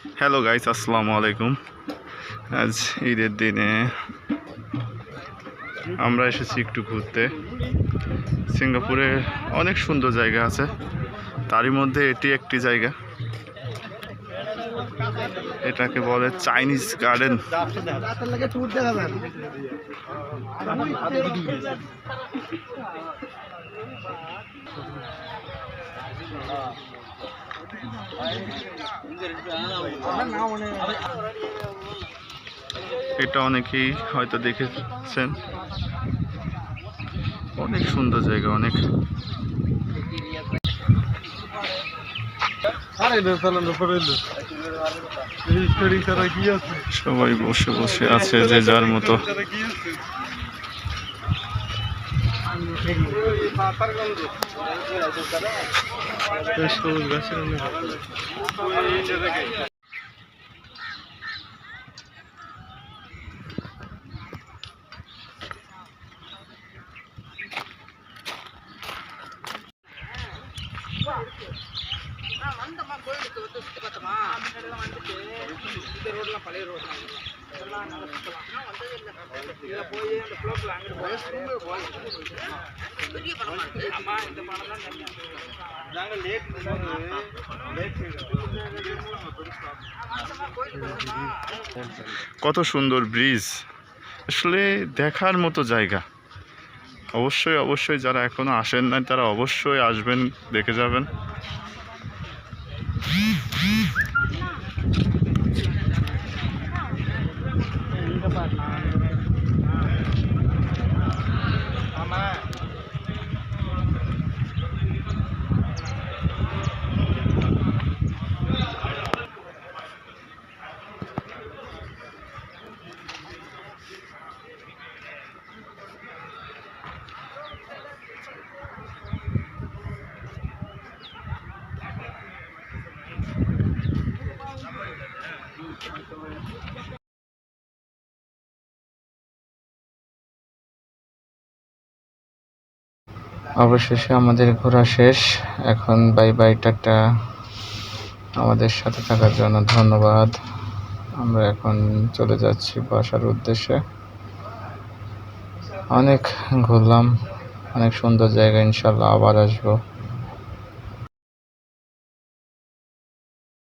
Hello guys আসসালামু আলাইকুম আজ ঈদের দিনে আমরা এসেছি একটু ঘুরতে। সিঙ্গাপুরে অনেক সুন্দর জায়গা আছে। তারই মধ্যে এটি একটি জায়গা। এটাকে বলে চাইনিজ গার্ডেন। এটা অনেকেই হয়তো দেখেছেন। অনেক সুন্দর জায়গা, অনেক। সবাই বসে বসে আছে যে যার মতো। সবুজ গাছের வந்தம்மா கோயிலுக்கு வந்து சுற்றி பார்த்தோமா அந்த ரோடெலாம் பழைய ரோடு தான் কত সুন্দর ব্রিজ। আসলে দেখার মতো জায়গা। অবশ্যই অবশ্যই যারা এখনও আসেন নাই, তারা অবশ্যই আসবেন, দেখে যাবেন। অবশেষে আমাদের ঘোরা শেষ। এখন বাই বাই টাটা। আমাদের সাথে থাকার জন্য ধন্যবাদ। আমরা এখন চলে যাচ্ছি বাসার উদ্দেশ্যে। অনেক ঘুরলাম, অনেক সুন্দর জায়গা ইনশাল্লাহ আবার আসব।